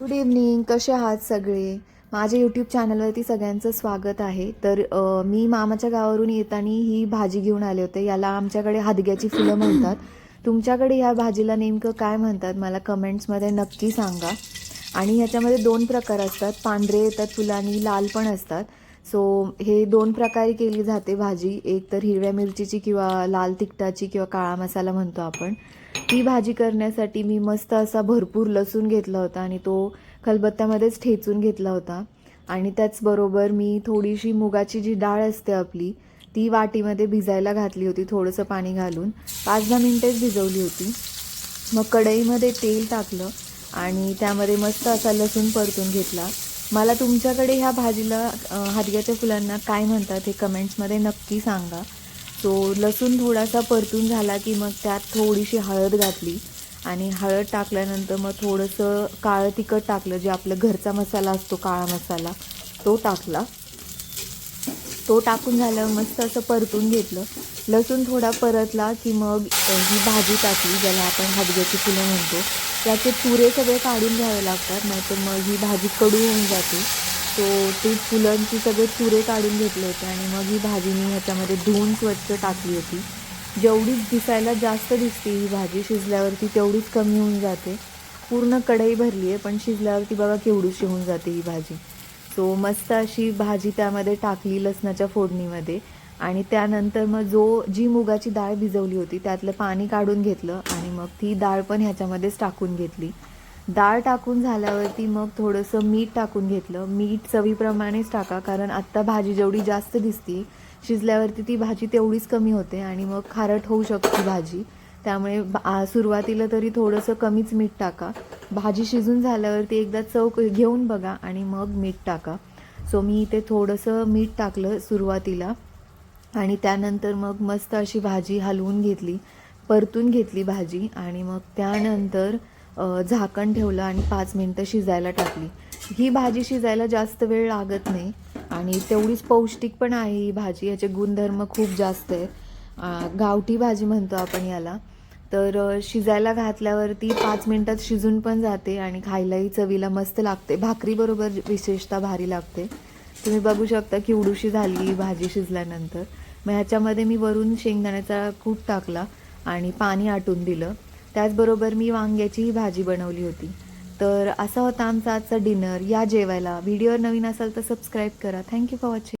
Good evening कसे आहात सगळे? माझ्या यूट्यूब चॅनलवरती सगळ्यांचं स्वागत आहे. तर अ, मी मामाच्या गावावरून येताना ही भाजी घेऊन आले होते. याला आमच्याकडे हादग्याची फुलं म्हणतात. तुमच्याकडे या भाजीला नेमकं काय म्हणतात मला कमेंट्समध्ये नक्की सांगा. आणि ह्याच्यामध्ये दोन प्रकार असतात. पांढरे येतात फुलं आणि लाल पण असतात. सो हे दोन प्रकारे केली जाते भाजी. एक तर हिरव्या मिरचीची किंवा लाल तिखटाची किंवा काळा मसाला म्हणतो आपण. ती भाजी करण्यासाठी मी मस्त असा भरपूर लसूण घेतला होता आणि तो खलबत्त्यामध्येच ठेचून घेतला होता. आणि त्याचबरोबर मी थोडीशी मुगाची जी डाळ असते आपली ती वाटीमध्ये भिजायला घातली होती थोडंसं पाणी घालून. पाच दहा मिनटेच भिजवली होती. मग कढईमध्ये तेल टाकलं आणि त्यामध्ये मस्त असा लसूण परतून घेतला. मला तुमच्याकडे ह्या भाजीला हादग्याच्या फुलांना काय म्हणतात हे कमेंट्समध्ये नक्की सांगा. सो लसूण थोडासा परतून झाला की मग त्यात थोडीशी हळद घातली आणि हळद टाकल्यानंतर मग थोडंसं काळं तिखट टाकलं जे आपलं घरचा मसाला असतो काळा मसाला तो टाकला. तो टाकून झाल्यावर मस्त असं परतून घेतलं. लसूण थोडा परतला की मग ही भाजी टाकली ज्याला आपण हादग्याची फुलं म्हणतो. त्याचे चुरे सगळे काढून घ्यावे लागतात नाहीतर मग ही भाजी कडू होऊन जाते. तो ते फुलांची सगळे चुरे काढून घेतले होते आणि मग ही भाजी मी ह्याच्यामध्ये धुवून स्वच्छ टाकली होती. जेवढीच दिसायला जास्त दिसते ही भाजी शिजल्यावरती तेवढीच कमी होऊन जाते. पूर्ण कढई भरली आहे पण शिजल्यावरती बघा केवढीशी होऊन जाते ही भाजी. सो मस्त अशी भाजी त्यामध्ये टाकली लसणाच्या फोडणीमध्ये. आणि त्यानंतर मग जो जी मुगाची डाळ भिजवली होती त्यातलं पाणी काढून घेतलं आणि मग ती डाळ पण ह्याच्यामध्येच टाकून घेतली. डाळ टाकून झाल्यावरती मग थोडंसं मीठ टाकून घेतलं. मीठ चवीप्रमाणेच टाका कारण आत्ता भाजी जेवढी जास्त दिसते शिजल्यावरती ती भाजी तेवढीच कमी होते आणि मग खारट होऊ शकते भाजी. त्यामुळे बा- सुरुवातीला तरी थोडंसं कमीच मीठ टाका. भाजी शिजून झाल्यावरती एकदा चव घेऊन बघा आणि मग मीठ टाका. सो मी इथे थोडंसं मीठ टाकलं सुरुवातीला. आणि त्यानंतर मग मस्त अशी भाजी हलवून घेतली परतून घेतली भाजी आणि मग त्यानंतर झाकण ठेवलं आणि पाच मिनटं शिजायला टाकली. ही भाजी शिजायला जास्त वेळ लागत नाही आणि तेवढीच पौष्टिक पण आहे ही भाजी. याचे गुणधर्म खूप जास्त आहे. गावठी भाजी म्हणतो आपण याला. तर शिजायला घातल्यावरती पाच मिनटात शिजून पण जाते आणि खायलाही चवीला मस्त लागते. भाकरीबरोबर विशेषतः भारी लागते. तुम्ही बघू शकता की उडुशी झाली ही भाजी शिजल्यानंतर. मग ह्याच्यामध्ये मी वरून शेंगदाण्याचा कूट टाकला आणि पाणी आटून दिलं. त्याचबरोबर मी वांग्याचीही भाजी बनवली होती. तर असा होता आमचा आजचा डिनर. या जेवायला. व्हिडिओ नवीन असाल तर सबस्क्राईब करा. Thank you for watching.